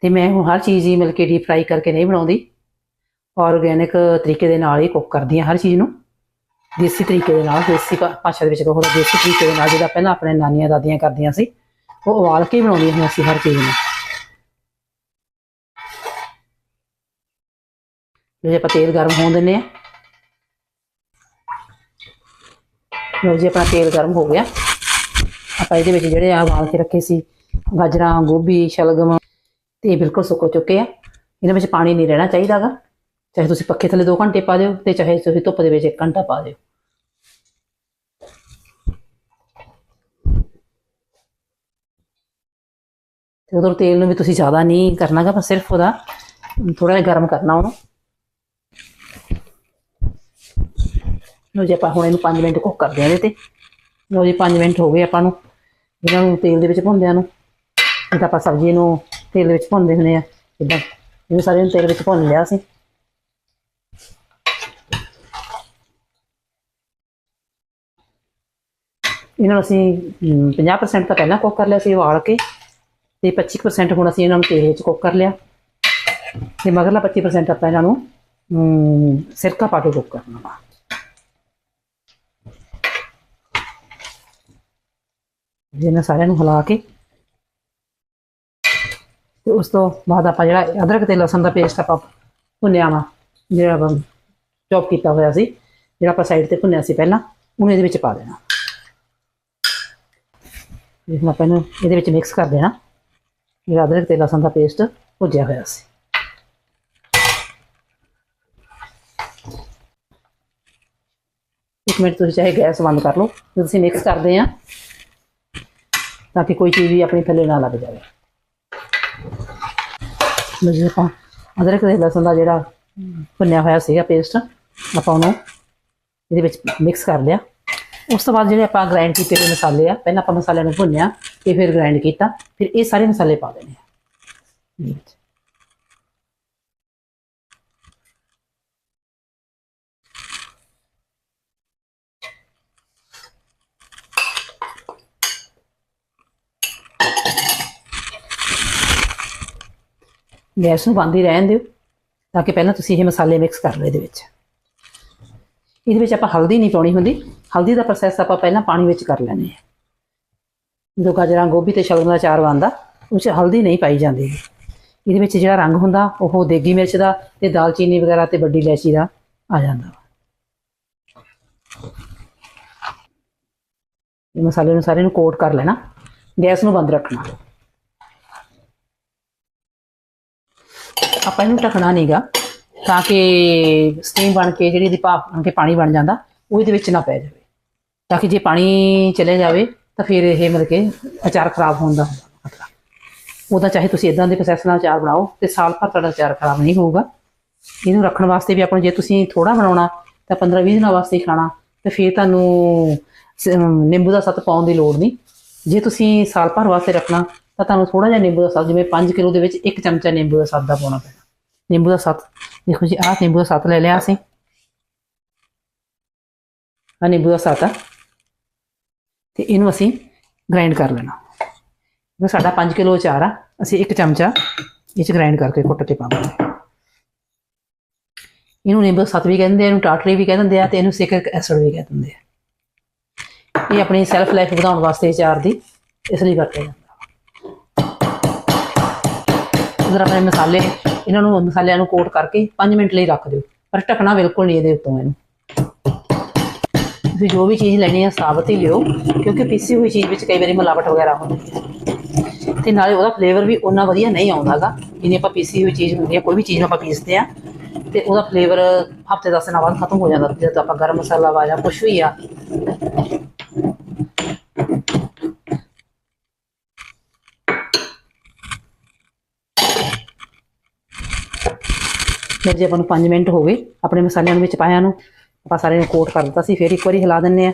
ਤੇ ਮੈਂ ਹੁਣ ਹਰ ਚੀਜ਼ ਹੀ ਮਿਲ ਕੇ ਡੀਪ ਫਰਾਈ ਕਰਕੇ ਨਹੀਂ ਬਣਾਉਂਦੀ। ਆਰਗੈਨਿਕ ਤਰੀਕੇ ਦੇ ਨਾਲ ਹੀ ਕੁੱਕ ਕਰਦੀ ਹਾਂ ਹਰ ਚੀਜ਼ ਨੂੰ। ਦੇਸੀ ਤਰੀਕੇ ਦੇ ਨਾਲ, ਦੇਸੀ ਭਾ- ਭਾਸ਼ਾ ਦੇ ਵਿੱਚ ਕਹੋ ਦੇਸੀ ਤਰੀਕੇ ਦੇ ਨਾਲ, ਜਿਹੜਾ ਪਹਿਲਾਂ ਆਪਣੇ ਨਾਨੀਆਂ ਦਾਦੀਆਂ ਕਰਦੀਆਂ ਸੀ, ਉਹ ਉਬਾਲ ਕੇ ਹੀ ਬਣਾਉਂਦੀਆਂ ਸੀ ਅਸੀਂ ਹਰ ਚੀਜ਼ ਨੂੰ। ਜੇ ਆਪਾਂ ਤੇਲ ਗਰਮ ਹੋਣ ਦਿੰਨੇ ਆ ਲੋ ਜੀ ਆਪਣਾ ਤੇਲ ਗਰਮ ਹੋ ਗਿਆ। ਆਪਾਂ ਇਹਦੇ ਵਿੱਚ ਜਿਹੜੇ ਆ ਉਬਾਲ ਕੇ ਰੱਖੇ ਸੀ, ਗਾਜਰਾਂ, ਗੋਭੀ, ਸ਼ਲਗਮ, ਤੇ ਬਿਲਕੁਲ ਸੁੱਕ ਚੁੱਕੇ ਆ। ਇਹਨਾਂ ਵਿੱਚ ਪਾਣੀ ਨਹੀਂ ਰਹਿਣਾ ਚਾਹੀਦਾਗਾ ਚਾਹੇ ਤੁਸੀਂ ਪੱਖੇ ਥੱਲੇ 2 ਘੰਟੇ ਪਾ ਦਿਓ ਤੇ ਚਾਹੇ ਤੁਸੀਂ ਧੁੱਪ ਦੇ ਵਿੱਚ 1 ਘੰਟਾ ਪਾ ਦਿਓ। ਤੇ ਉਧਰ ਤੇਲ ਨੂੰ ਵੀ ਤੁਸੀਂ ਜ਼ਿਆਦਾ ਨਹੀਂ ਕਰਨਾਗਾ ਪਰ ਸਿਰਫ ਉਹਦਾ ਥੋੜਾ ਜਿਹਾ ਗਰਮ ਕਰਨਾ ਉਹਨੂੰ। ਲੋ ਜੀ ਆਪਾਂ ਹੁਣ ਇਹਨੂੰ 5 ਮਿੰਟ ਕੁੱਕ ਕਰਦੇ ਹਾਂ ਇਹਦੇ ਤੇ। ਲੋ ਜੀ 5 ਮਿੰਟ ਹੋ ਗਏ ਆਪਾਂ ਨੂੰ। ਇਹਨਾਂ ਨੂੰ ਤੇਲ ਦੇ ਵਿੱਚ ਭੁੰਨਦਿਆਂ ਨੂੰ। ਇਹ ਤਾਂ ਆਪਾਂ ਸਬਜ਼ੀ ਨੂੰ ਤੇਲ ਦੇ ਵਿੱਚ ਭੁੰਨਦੇ ਹੁੰਦੇ ਆ ਇਦਾਂ ਇਹ ਸਾਰੇ ਨੂੰ ਤੇਲ ਵਿੱਚ ਭੁੰਨ ਲਿਆ ਸੀ। ਇਹਨਾਂ ਨੂੰ ਅਸੀਂ ਹਮ, 50% ਤਾਂ ਪਹਿਲਾਂ ਕੁੱਕ ਕਰ ਲਿਆ ਸੀ ਉਬਾਲ ਕੇ। ਤੇ 25% ਹੁਣ ਅਸੀਂ ਇਹਨਾਂ ਨੂੰ ਤੇਲ ਵਿੱਚ ਕੁੱਕ ਕਰ ਲਿਆ। ਤੇ ਮਗਰਲਾ 25% ਆਪਾਂ ਇਹਨਾਂ ਨੂੰ ਸਿਰਕਾ ਪਾ ਕੇ ਕੁੱਕ ਕਰਨਾ ਵਾ। ਜਿਹਨਾਂ ਸਾਰਿਆਂ ਨੂੰ ਹਿਲਾ ਕੇ ਤੇ ਉਸ ਤੋਂ ਬਾਅਦ ਆਪਾਂ ਜਿਹੜਾ ਅਦਰਕ ਤੇ ਲਸਣ ਦਾ ਪੇਸਟ ਆਪਾਂ ਭੁੰਨਿਆ ਵਾ, ਜਿਹੜਾ ਆਪਾਂ ਚੌਪ ਕੀਤਾ ਹੋਇਆ ਸੀ, ਜਿਹੜਾ ਆਪਾਂ ਸਾਈਡ ਤੇ ਭੁੰਨਿਆ ਸੀ ਪਹਿਲਾਂ, ਉਹਨੂੰ ਇਹਦੇ ਵਿੱਚ ਪਾ ਦੇਣਾ। ਇਹ ਹੁਣ ਆਪਾਂ ਇਹਨੂੰ ਇਹਦੇ ਵਿੱਚ ਮਿਕਸ ਕਰ ਦੇਣਾ, ਜਿਹੜਾ ਅਦਰਕ ਤੇ ਲਸਣ ਦਾ ਪੇਸਟ ਭੁੱਜਿਆ ਹੋਇਆ ਸੀ। ਇੱਕ ਮਿੰਟ ਤੁਸੀਂ ਚਾਹੇ ਗੈਸ ਬੰਦ ਕਰ ਲਓ ਜਦੋਂ ਤੁਸੀਂ ਮਿਕਸ ਕਰਦੇ ਆ ਤਾਂ ਕਿ ਕੋਈ ਚੀਜ਼ ਵੀ ਆਪਣੀ ਥੱਲੇ ਨਾ ਲੱਗ ਜਾਵੇ। ਜੀ ਆਪਾਂ ਅਦਰਕ ਤੇ ਲਸਣ ਦਾ ਜਿਹੜਾ ਭੁੰਨਿਆ ਹੋਇਆ ਸੀਗਾ ਪੇਸਟ ਆਪਾਂ ਉਹਨੂੰ ਇਹਦੇ ਵਿੱਚ ਮਿਕਸ ਕਰ ਲਿਆ। ਉਸ ਤੋਂ ਬਾਅਦ ਜਿਹੜੇ ਆਪਾਂ ਗ੍ਰਾਈਂਡ ਕੀਤੇ ਹੋਏ ਮਸਾਲੇ ਆ, ਪਹਿਲਾਂ ਆਪਾਂ ਮਸਾਲਿਆਂ ਨੂੰ ਭੁੰਨਿਆ, ਤੇ ਫਿਰ ਗ੍ਰਾਈਂਡ ਕੀਤਾ, ਫਿਰ ਇਹ ਸਾਰੇ ਮਸਾਲੇ ਪਾ ਦੇਣੇ ਆ। ਗੈਸ ਨੂੰ ਬੰਦ ਹੀ ਰਹਿਣ ਦਿਓ, ਤਾਂ ਕਿ ਪਹਿਲਾਂ ਤੁਸੀਂ ਇਹ ਮਸਾਲੇ ਮਿਕਸ ਕਰ ਲਓ ਇਹਦੇ ਵਿੱਚ। ਇਹਦੇ ਵਿੱਚ ਆਪਾਂ ਹਲਦੀ ਨਹੀਂ ਪਾਉਣੀ ਹੁੰਦੀ, ਹਲਦੀ ਦਾ ਪ੍ਰੋਸੈਸ ਆਪਾਂ ਪਹਿਲਾਂ ਪਾਣੀ ਵਿੱਚ ਕਰ ਲੈਂਦੇ ਹਾਂ। ਜਦੋਂ ਗਾਜਰਾਂ ਗੋਭੀ ਤੇ ਸ਼ਲਗਮ ਦਾ ਚਾਰ ਬਣਦਾ, ਉਹ 'ਚ ਹਲਦੀ ਨਹੀਂ ਪਾਈ ਜਾਂਦੀ। ਇਹਦੇ ਵਿੱਚ ਜਿਹੜਾ ਰੰਗ ਹੁੰਦਾ, ਉਹ ਦੇਗੀ ਮਿਰਚ ਦਾ ਤੇ ਦਾਲਚੀਨੀ ਵਗੈਰਾ ਤੇ ਵੱਡੀ ਇਲਾਇਚੀ ਦਾ ਆ ਜਾਂਦਾ। ਵਾ। ਇਹ ਮਸਾਲੇ ਨੂੰ ਸਾਰੇ ਨੂੰ ਕੋਟ ਕਰ ਲੈਣਾ, ਗੈਸ ਨੂੰ ਬੰਦ ਰੱਖਣਾ। ਆਪਾਂ ਇਹਨੂੰ ਢੱਕਣਾ ਨਹੀਂਗਾ ਤਾਂ ਕਿ ਸਟੀਮ ਬਣ ਕੇ ਜਿਹੜੀ ਦੀ ਭਾਪ ਬਣ ਕੇ ਪਾਣੀ ਬਣ ਜਾਂਦਾ, ਉਹ ਇਹਦੇ ਵਿੱਚ ਨਾ ਪੈ ਜਾਵੇ। ਤਾਂ ਕਿ ਜੇ ਪਾਣੀ ਚਲੇ ਜਾਵੇ, ਤਾਂ ਫਿਰ ਇਹ ਮਤਲਬ ਕਿ ਅਚਾਰ ਖਰਾਬ ਹੋਣ ਦਾ ਹੁੰਦਾ ਖਤਰਾ। ਉਹਦਾ ਚਾਹੇ ਤੁਸੀਂ ਇਦਾਂ ਦੇ ਪ੍ਰੋਸੈਸ ਨਾਲ ਅਚਾਰ ਬਣਾਓ, ਤੇ ਸਾਲ ਭਰ ਤੁਹਾਡਾ ਅਚਾਰ ਖਰਾਬ ਨਹੀਂ ਹੋਊਗਾ। ਇਹਨੂੰ ਰੱਖਣ ਵਾਸਤੇ ਵੀ ਆਪਾਂ ਨੂੰ ਜੇ ਤੁਸੀਂ ਥੋੜਾ ਬਣਾਉਣਾ, ਤਾਂ 15 20 ਦਿਨਾਂ ਵਾਸਤੇ ਹੀ ਖਾਣਾ, ਤੇ ਫਿਰ ਤੁਹਾਨੂੰ ਸ- ਨਿੰਬੂ ਦਾ ਸੱਤ ਪਾਉਣ ਦੀ ਲੋੜ ਨਹੀਂ। ਜੇ ਤੁਸੀਂ ਸਾਲ ਭਰ ਵਾਸਤੇ ਰੱਖਣਾ, ਤਾਂ ਤੁਹਾਨੂੰ ਥੋੜਾ ਜਿਹਾ ਨਿੰਬੂ ਦਾ ਸੱਤ, ਜਿਵੇਂ 5 ਕਿਲੋ ਦੇ ਵਿੱਚ ਇੱਕ ਚਮਚਾ ਨਿੰਬੂ ਦਾ ਸੱਤ ਦਾ ਪਾਉਣਾ ਪੈਣਾ। ਨਿੰਬੂ ਦਾ ਸੱਤ। ਦੇਖੋ ਜੀ, ਆਹ ਨਿੰਬੂ ਦਾ ਸੱਤ ਲੈ ਲਿਆ ਅਸੀਂ। ਆਹ ਨਿੰਬੂ ਦਾ ਸੱਤ ਆ। ਤੇ ਇਹਨੂੰ ਅਸੀਂ ਗ੍ਰਾਈਂਡ ਕਰ ਲੈਣਾ। ਇਹ ਸਾਡਾ 5 ਕਿਲੋ ਅਚਾਰ ਆ। ਅਸੀਂ ਇੱਕ ਚਮਚਾ ਇਹ ਚ ਗ੍ਰਾਈਂਡ ਕਰਕੇ ਕੁੱਟ ਕੇ ਪਾਵਾਂਗੇ। ਇਹਨੂੰ ਨਿੰਬੂ ਦਾ ਸੱਤ ਵੀ ਕਹਿੰਦੇ ਆ, ਇਹਨੂੰ ਟਾਟਰੀ ਵੀ ਕਹਿੰਦੇ ਆ ਤੇ ਇਹਨੂੰ ਸਿਕਰਿਕ ਐਸਿਡ ਵੀ ਕਹਿੰਦੇ ਆ। ਇਹ ਆਪਣੀ ਸੈਲਫ ਲਾਈਫ ਵਧਾਉਣ ਵਾਸਤੇ ਅਚਾਰ ਦੀ ਇਸ ਲਈ ਵਰਤਿਆ ਜਾਂਦਾ। ਇਧਰ ਆਪਣੇ ਮਸਾਲੇ ਇਹਨਾਂ ਨੂੰ ਮਸਾਲਿਆਂ ਨੂੰ ਕੋਟ ਕਰਕੇ 5 ਮਿੰਟ ਲਈ ਰੱਖ ਦਿਓ। ਪਰ ਢੱਕਣਾ ਬਿਲਕੁਲ ਨਹੀਂ ਇਹਦੇ ਉੱਤੋਂ ਇਹਨੂੰ। ਤੁਸੀਂ ਜੋ ਵੀ ਚੀਜ਼ ਲੈਣੀ ਹੈ ਸਾਬਤ ਹੀ ਲਿਓ, ਕਿਉਂਕਿ ਪੀਸੀ ਹੋਈ ਚੀਜ਼ ਵਿੱਚ ਕਈ ਵਾਰੀ ਮਿਲਾਵਟ ਵਗੈਰਾ ਹੁੰਦੀ ਹੈ। ਤੇ ਨਾਲੇ ਉਹਦਾ ਫਲੇਵਰ ਵੀ ਉਨਾ ਵਧੀਆ ਨਹੀਂ ਆਉਂਦਾਗਾ ਜਿਵੇਂ ਆਪਾਂ ਪੀਸੀ ਹੋਈ ਚੀਜ਼ ਹੁੰਦੀ ਹੈ ਕੋਈ ਵੀ ਚੀਜ਼ ਨੂੰ ਆਪਾਂ ਪੀਸਦੇ ਆ, ਤੇ ਉਹਦਾ ਫਲੇਵਰ ਹਫ਼ਤੇ 10 ਦਿਨਾਂ ਬਾਅਦ ਖਤਮ ਹੋ ਜਾਂਦਾ। ਜਦੋਂ ਆਪਾਂ ਗਰਮ ਮਸਾਲਾ ਵਾ ਜਾਂ ਕੁਛ ਵੀ ਆ ਫਿਰ ਜੇ ਆਪਾਂ ਨੂੰ 5 ਮਿੰਟ ਹੋ ਗਏ ਆਪਣੇ ਮਸਾਲਿਆਂ ਨੂੰ ਵਿੱਚ ਪਾਇਆ ਨੂੰ, ਆਪਾਂ ਸਾਰੇ ਨੂੰ ਕੋਟ ਕਰ ਦਿੱਤਾ ਸੀ, ਫਿਰ ਇੱਕ ਵਾਰੀ ਹਿਲਾ ਦਿੰਨੇ ਆ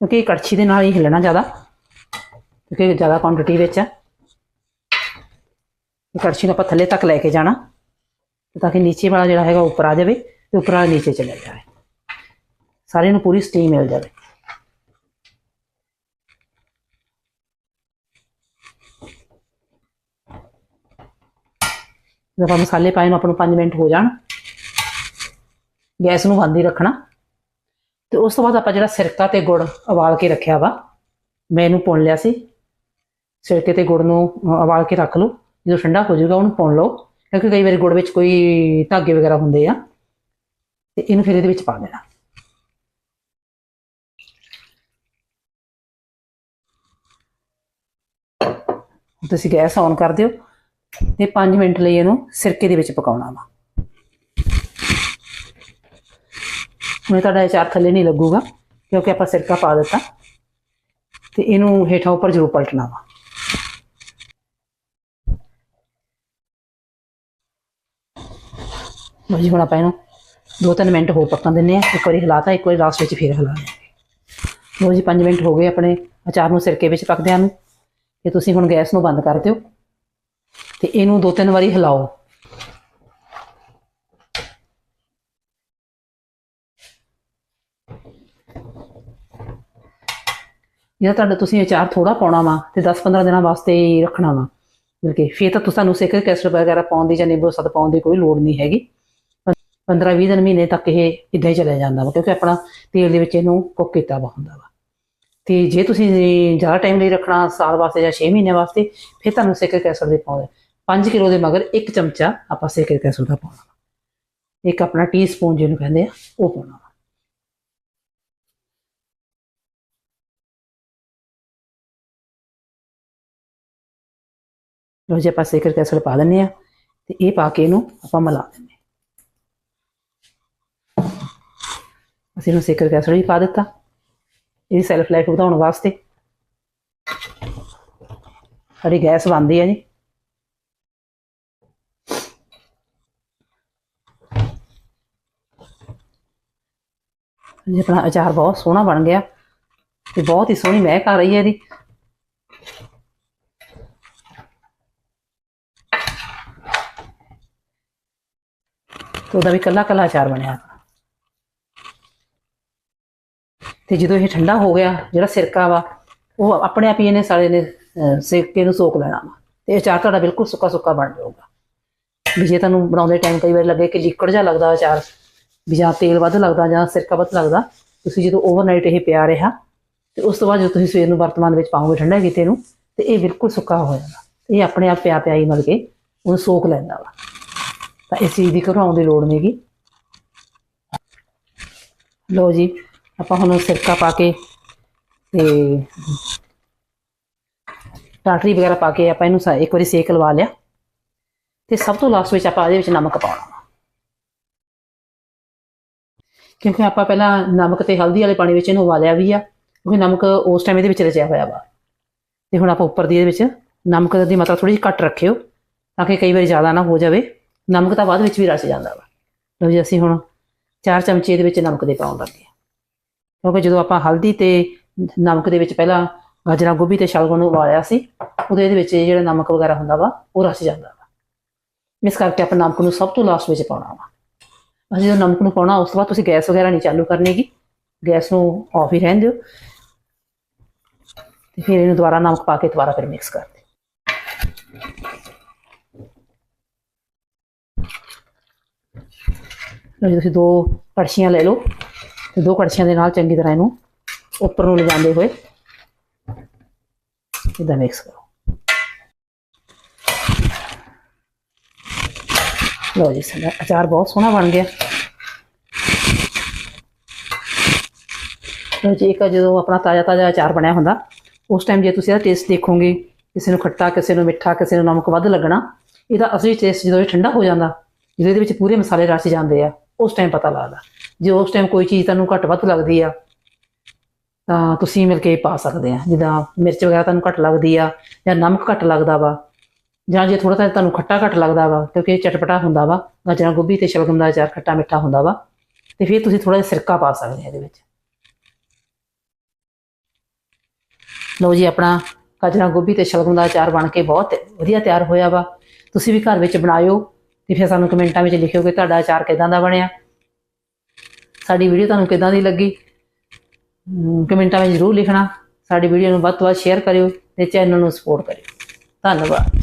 ਕਿਉਂਕਿ ਕੜਛੀ ਦੇ ਨਾਲ ਹੀ ਹਿਲਣਾ ਜ਼ਿਆਦਾ, ਕਿਉਂਕਿ ਜ਼ਿਆਦਾ ਕੁਆਂਟੀਟੀ ਵਿੱਚ ਹੈ। ਕੜਛੀ ਨੂੰ ਆਪਾਂ ਥੱਲੇ ਤੱਕ ਲੈ ਕੇ ਜਾਣਾ, ਤਾਂ ਕਿ ਨੀਚੇ ਵਾਲਾ ਜਿਹੜਾ ਹੈਗਾ ਉੱਪਰ ਆ ਜਾਵੇ ਤੇ ਉੱਪਰ ਵਾਲਾ ਨੀਚੇ ਚਲਾ ਜਾਵੇ। ਸਾਰੇ ਨੂੰ ਪੂਰੀ ਸਟੀਮ ਮਿਲ ਜਾਵੇ। ਜਦੋਂ ਆਪਾਂ ਮਸਾਲੇ ਪਾਏ ਨੂੰ ਆਪਾਂ ਨੂੰ 5 ਮਿੰਟ ਹੋ ਜਾਣ, ਗੈਸ ਨੂੰ ਬੰਦ ਹੀ ਰੱਖਣਾ। ਤੇ ਉਸ ਤੋਂ ਬਾਅਦ ਆਪਾਂ ਜਿਹੜਾ ਸਿਰਕਾ ਤੇ ਗੁੜ ਉਬਾਲ ਕੇ ਰੱਖਿਆ ਵਾ, ਮੈਂ ਇਹਨੂੰ ਪੁਣ ਲਿਆ ਸੀ। ਸਿਰਕੇ ਤੇ ਗੁੜ ਨੂੰ ਉਬਾਲ ਕੇ ਰੱਖ ਲਓ। ਜਦੋਂ ਠੰਡਾ ਹੋ ਜਾਊਗਾ, ਉਹਨੂੰ ਪੁਣ ਲਓ। ਕਿਉਂਕਿ ਕਈ ਵਾਰੀ ਗੁੜ ਵਿੱਚ ਕੋਈ ਧਾਗੇ ਵਗੈਰਾ ਹੁੰਦੇ ਆ। ਤੇ ਇਹਨੂੰ ਫਿਰ ਇਹਦੇ ਵਿੱਚ ਪਾ ਦੇਣਾ। ਤੁਸੀਂ ਗੈਸ ਔਨ ਕਰ ਦਿਓ। ਤੇ 5 ਮਿੰਟ ਲਈ ਇਹਨੂੰ ਸਿਰਕੇ ਦੇ ਵਿੱਚ ਪਕਾਉਣਾ ਵਾ। ਹੁਣ ਤੁਹਾਡਾ ਅਚਾਰ ਥੱਲੇ ਨਹੀਂ ਲੱਗੂਗਾ, ਕਿਉਂਕਿ ਆਪਾਂ ਸਿਰਕਾ ਪਾ ਦਿੱਤਾ। ਤੇ ਇਹਨੂੰ ਹੇਠਾਂ ਉੱਪਰ ਜ਼ਰੂਰ ਪਲਟਣਾ ਵਾ। ਲਓ ਜੀ, ਹੁਣ ਆਪਾਂ ਇਹਨੂੰ ਦੋ ਤਿੰਨ ਮਿੰਟ ਹੋਰ ਪੱਕਣ ਦਿੰਨੇ ਆ ਇੱਕ ਵਾਰੀ ਹਿਲਾਤਾ, ਇੱਕ ਵਾਰੀ ਲਾਸਟ ਵਿੱਚ ਫੇਰ ਹਿਲਾ ਦਿਆਂਗੇ ਲਓ ਜੀ 5 ਮਿੰਟ ਹੋ ਗਏ ਆਪਣੇ ਅਚਾਰ ਨੂੰ ਸਿਰਕੇ ਵਿੱਚ ਪੱਕਦਿਆਂ ਨੂੰ। ਤੇ ਤੁਸੀਂ ਹੁਣ ਗੈਸ ਨੂੰ ਬੰਦ ਕਰ ਦਿਓ। ਤੇ ਇਹਨੂੰ ਦੋ ਤਿੰਨ ਵਾਰੀ ਹਿਲਾਓ। ਜੇ ਤੁਹਾਡਾ ਤੁਸੀਂ ਅਚਾਰ ਥੋੜਾ ਪਾਉਣਾ ਵਾ ਤੇ 10-15 ਦਿਨਾਂ ਵਾਸਤੇ ਹੀ ਰੱਖਣਾ ਵਾ। ਮਿਲ ਫਿਰ ਤਾਂ ਤੁਹਾਨੂੰ ਸਿਕਰ ਕੈਸਟ ਵਗੈਰਾ ਪਾਉਣ ਦੀ ਜਾਂ ਨਿੰਬੂ ਸਦ ਪਾਉਣ ਦੀ ਕੋਈ ਲੋੜ ਨਹੀਂ ਹੈਗੀ। 15-20 ਦਿਨ ਮਹੀਨੇ ਤੱਕ ਇਹ ਇਦਾਂ ਹੀ ਚਲਿਆ ਜਾਂਦਾ ਵਾ ਕਿਉਂਕਿ ਆਪਣਾ ਤੇਲ ਦੇ ਵਿੱਚ ਇਹਨੂੰ ਕੁੱਕ ਕੀਤਾ ਵਾ ਹੁੰਦਾ ਵਾ। ਤੇ ਜੇ ਤੁਸੀਂ ਜ਼ਿਆਦਾ ਟਾਈਮ ਲਈ ਰੱਖਣਾ, ਸਾਲ ਵਾਸਤੇ ਜਾਂ 6 ਮਹੀਨੇ ਵਾਸਤੇ, ਫਿਰ ਤੁਹਾਨੂੰ ਸਿਕਰ ਕੈਸਟ ਦੇ ਪਾਉਂਦੇ 5 ਕਿਲੋ ਦੇ ਮਗਰ 1 ਚਮਚਾ ਆਪਾਂ ਸਿਕਰ ਕੈਸਟ ਦਾ ਪਾਉਣਾ ਵਾ। ਇੱਕ ਆਪਣਾ ਟੀਸਪੂਨ ਜਿਹਨੂੰ ਕਹਿੰਦੇ ਆ, ਉਹ ਪਾਉਣਾ ਵਾ। ਲੋ ਜੀ, ਆਪਾਂ ਸੇਕਰ ਕੈਸਟ ਪਾ ਦਿੰਨੇ ਆ ਤੇ ਇਹ ਪਾ ਕੇ ਇਹਨੂੰ ਆਪਾਂ ਮਿਲਾ ਦਿੰਨੇ ਅਸੀਂ ਇਹਨੂੰ ਸੇਕਰ ਕੈਸਟ ਵੀ ਪਾ ਦਿੱਤਾ ਇਹਦੀ ਸੈਲਫ ਲਾਈਫ ਵਧਾਉਣ ਵਾਸਤੇ ਸਾਡੀ ਗੈਸ ਬੰਦੀ ਹੈ ਜੀ ਜੀ ਆਪਣਾ ਅਚਾਰ ਬਹੁਤ ਸੋਹਣਾ ਬਣ ਗਿਆ ਤੇ ਬਹੁਤ ਹੀ ਸੋਹਣੀ ਮਹਿਕ ਆ ਰਹੀ ਹੈ ਇਹਦੀ। ਤੇ ਉਹਦਾ ਵੀ ਕੱਲਾ ਕੱਲਾ ਅਚਾਰ ਬਣਿਆ। ਤੇ ਜਦੋਂ ਇਹ ਠੰਡਾ ਹੋ ਗਿਆ, ਜਿਹੜਾ ਸਿਰਕਾ ਵਾ, ਉਹ ਆਪਣੇ ਆਪ ਹੀ ਇਹਨੇ ਸਾਰੇ ਨੇ ਸਿਰਕੇ ਨੂੰ ਸੋਕ ਲੈਣਾ ਵਾ। ਤੇ ਅਚਾਰ ਤੁਹਾਡਾ ਬਿਲਕੁਲ ਸੁੱਕਾ ਸੁੱਕਾ ਬਣ ਜਾਊਗਾ। ਵੀ ਜੇ ਤੁਹਾਨੂੰ ਬਣਾਉਂਦੇ ਟਾਈਮ ਕਈ ਵਾਰ ਲੱਗੇ ਕਿ ਲਿਕਵਿਡ ਜਿਹਾ ਲੱਗਦਾ ਅਚਾਰ ਵੀ ਜਾਂ ਤੇਲ ਵੱਧ ਲੱਗਦਾ ਜਾਂ ਸਿਰਕਾ ਵੱਧ ਲੱਗਦਾ, ਤੁਸੀਂ ਜਦੋਂ ਓਵਰਨਾਈਟ ਇਹ ਪਿਆ ਰਿਹਾ, ਤੇ ਉਸ ਤੋਂ ਬਾਅਦ ਜਦੋਂ ਤੁਸੀਂ ਸਵੇਰ ਨੂੰ ਵਰਤਮਾਨ ਵਿੱਚ ਪਾਓਗੇ ਠੰਡਾ ਕੀਤੇ ਨੂੰ, ਤੇ ਇਹ ਬਿਲਕੁਲ ਸੁੱਕਾ ਹੋ ਜਾਂਦਾ। ਇਹ ਆਪਣੇ ਆਪ ਪਿਆ ਪਿਆ ਹੀ ਮਿਲ ਕੇ ਉਹਨੂੰ ਸੋਕ ਲੈਂਦਾ ਵਾ। ਤਾਂ ਇਸ ਚੀਜ਼ ਦੀ ਘਬਰਾਉਣ ਦੀ ਲੋੜ ਨਹੀਂਗੀ। ਲੋ ਜੀ, ਆਪਾਂ ਹੁਣ ਸਿਰਕਾ ਪਾ ਕੇ ਤੇ ਟਾਟਰੀ ਵਗੈਰਾ ਪਾ ਕੇ ਆਪਾਂ ਇਹਨੂੰ ਸਾ- ਇੱਕ ਵਾਰੀ ਸੇਕ ਲਵਾ ਲਿਆ। ਤੇ ਸਭ ਤੋਂ ਲਾਸਟ ਵਿੱਚ ਆਪਾਂ ਇਹਦੇ ਵਿੱਚ ਨਮਕ ਪਾਉਣਾ। ਕਿਉਂਕਿ ਆਪਾਂ ਪਹਿਲਾਂ ਨਮਕ ਤੇ ਹਲਦੀ ਵਾਲੇ ਪਾਣੀ ਵਿੱਚ ਇਹਨੂੰ ਉਬਾਲਿਆ ਵੀ ਆ, ਕਿਉਂਕਿ ਨਮਕ ਉਸ ਟਾਈਮ ਇਹਦੇ ਵਿੱਚ ਰਚਿਆ ਹੋਇਆ ਵਾ। ਤੇ ਹੁਣ ਆਪਾਂ ਉੱਪਰ ਦੀ ਇਹਦੇ ਵਿੱਚ ਨਮਕ ਦੀ ਮਾਤਰਾ ਥੋੜੀ ਜਿਹੀ ਘੱਟ ਰੱਖਿਓ, ਤਾਂ ਕਿ ਕਈ ਵਾਰੀ ਜ਼ਿਆਦਾ ਨਾ ਹੋ ਜਾਵੇ। ਨਮਕ ਤਾਂ ਬਾਅਦ ਵਿੱਚ ਵੀ ਰਚ ਜਾਂਦਾ ਵਾ। ਲਓ ਜੀ, ਅਸੀਂ ਹੁਣ 4 ਚਮਚੇ ਇਹਦੇ ਵਿੱਚ ਨਮਕ ਦੇ ਪਾਉਣ ਲੱਗੇ ਹਾਂ। ਕਿਉਂਕਿ ਜਦੋਂ ਆਪਾਂ ਹਲਦੀ ਤੇ ਨਮਕ ਦੇ ਵਿੱਚ ਪਹਿਲਾਂ ਗਾਜਰਾਂ, ਗੋਭੀ ਤੇ ਸ਼ਲਗਮ ਨੂੰ ਉਬਾਲਿਆ ਸੀ ਉਹਦੇ ਇਹਦੇ ਵਿੱਚ ਜਿਹੜਾ ਨਮਕ ਵਗੈਰਾ ਹੁੰਦਾ ਵਾ, ਉਹ ਰਚ ਜਾਂਦਾ ਵਾ। ਇਸ ਕਰਕੇ ਆਪਾਂ ਨਮਕ ਨੂੰ ਸਭ ਤੋਂ ਲਾਸਟ ਵਿੱਚ ਪਾਉਣਾ ਵਾ। ਅਸੀਂ ਜਦੋਂ ਨਮਕ ਨੂੰ ਪਾਉਣਾ, ਉਸ ਤੋਂ ਬਾਅਦ ਤੁਸੀਂ ਗੈਸ ਵਗੈਰਾ ਨਹੀਂ ਚਾਲੂ ਕਰਨੀਗੀ ਗੈਸ ਨੂੰ ਆਫ ਹੀ ਰਹਿਣ ਦਿਓ। ਤੇ ਫਿਰ ਇਹਨੂੰ ਦੁਬਾਰਾ ਨਮਕ ਪਾ ਕੇ ਦੁਬਾਰਾ ਫਿਰ ਮਿਕਸ ਕਰ ਦਿਓ। ਲਓ ਤੁਸੀਂ ਦੋ ਕੜਛੀਆਂ ਲੈ ਲਓ। ਤੇ ਦੋ ਕੜਛੀਆਂ ਦੇ ਨਾਲ ਚੰਗੀ ਤਰ੍ਹਾਂ ਇਹਨੂੰ ਉੱਪਰ ਨੂੰ ਲਿਜਾਂਦੇ ਹੋਏ ਇਦਾਂ ਮਿਕਸ ਕਰੋ। ਲਓ ਜੀ, ਸਾਡਾ ਅਚਾਰ ਬਹੁਤ ਸੋਹਣਾ ਬਣ ਗਿਆ। ਲਓ ਜੀ, ਇੱਕ ਜਦੋਂ ਆਪਣਾ ਤਾਜ਼ਾ ਤਾਜ਼ਾ ਅਚਾਰ ਬਣਿਆ ਹੁੰਦਾ, ਉਸ ਟਾਈਮ ਜੇ ਤੁਸੀਂ ਇਹਦਾ ਟੇਸਟ ਦੇਖੋਗੇ, ਕਿਸੇ ਨੂੰ ਖੱਟਾ, ਕਿਸੇ ਨੂੰ ਮਿੱਠਾ, ਕਿਸੇ ਨੂੰ ਨਮਕ ਵੱਧ ਲੱਗਣਾ, ਇਹਦਾ ਅਸਲੀ ਟੇਸਟ ਜਦੋਂ ਇਹ ਠੰਡਾ ਹੋ ਜਾਂਦਾ ਜਦੋਂ ਇਹਦੇ ਵਿੱਚ ਪੂਰੇ ਮਸਾਲੇ ਰਚ ਜਾਂਦੇ ਆ, ਉਸ ਟਾਈਮ ਪਤਾ ਲੱਗਦਾ। ਜੇ ਉਸ ਟਾਈਮ ਕੋਈ ਚੀਜ਼ ਤੁਹਾਨੂੰ ਘੱਟ ਵੱਧ ਲੱਗਦੀ ਆ, ਤਾਂ ਤੁਸੀਂ ਮਿਲ ਕੇ ਪਾ ਸਕਦੇ ਆ। ਜਿੱਦਾਂ ਮਿਰਚ ਵਗੈਰਾ ਤੁਹਾਨੂੰ ਘੱਟ ਲੱਗਦੀ ਆ ਜਾਂ ਨਮਕ ਘੱਟ ਲੱਗਦਾ ਵਾ ਜਾਂ ਜੇ ਥੋੜਾ ਜਿਹਾ ਤੁਹਾਨੂੰ ਖੱਟਾ ਘੱਟ ਲੱਗਦਾ ਵਾ, ਕਿਉਂਕਿ ਇਹ ਚਟਪਟਾ ਹੁੰਦਾ ਵਾ, ਗਾਜਰਾਂ ਗੋਭੀ ਤੇ ਸ਼ਲਗਮ ਦਾ ਅਚਾਰ ਖੱਟਾ ਮਿੱਠਾ ਹੁੰਦਾ ਵਾ, ਤੇ ਫਿਰ ਤੁਸੀਂ ਥੋੜਾ ਜਿਹਾ ਸਿਰਕਾ ਪਾ ਸਕਦੇ ਆ ਇਹਦੇ ਵਿੱਚ। ਲਓ ਜੀ, ਆਪਣਾ ਗਾਜਰਾਂ ਗੋਭੀ ਤੇ ਸ਼ਲਗਮ ਦਾ ਅਚਾਰ ਬਣ ਕੇ ਬਹੁਤ ਵਧੀਆ ਤਿਆਰ ਹੋਇਆ ਵਾ। ਤੁਸੀਂ ਵੀ ਘਰ ਵਿੱਚ ਬਣਾਇਓ, ਤੇ ਫਿਰ ਸਾਨੂੰ ਕਮੈਂਟਾਂ ਵਿੱਚ ਲਿਖਿਓ ਕਿ ਤੁਹਾਡਾ ਅਚਾਰ ਕਿਦਾਂ ਦਾ ਬਣਿਆ। ਸਾਡੀ ਵੀਡੀਓ ਤੁਹਾਨੂੰ ਕਿਦਾਂ ਦੀ ਲੱਗੀ? ਕਮੈਂਟਾਂ ਵਿੱਚ ਜ਼ਰੂਰ ਲਿਖਣਾ। ਸਾਡੀ ਵੀਡੀਓ ਨੂੰ ਵੱਧ ਤੋਂ ਵੱਧ ਸ਼ੇਅਰ ਕਰਿਓ ਤੇ ਚੈਨਲ ਨੂੰ ਸਪੋਰਟ ਕਰਿਓ। ਧੰਨਵਾਦ।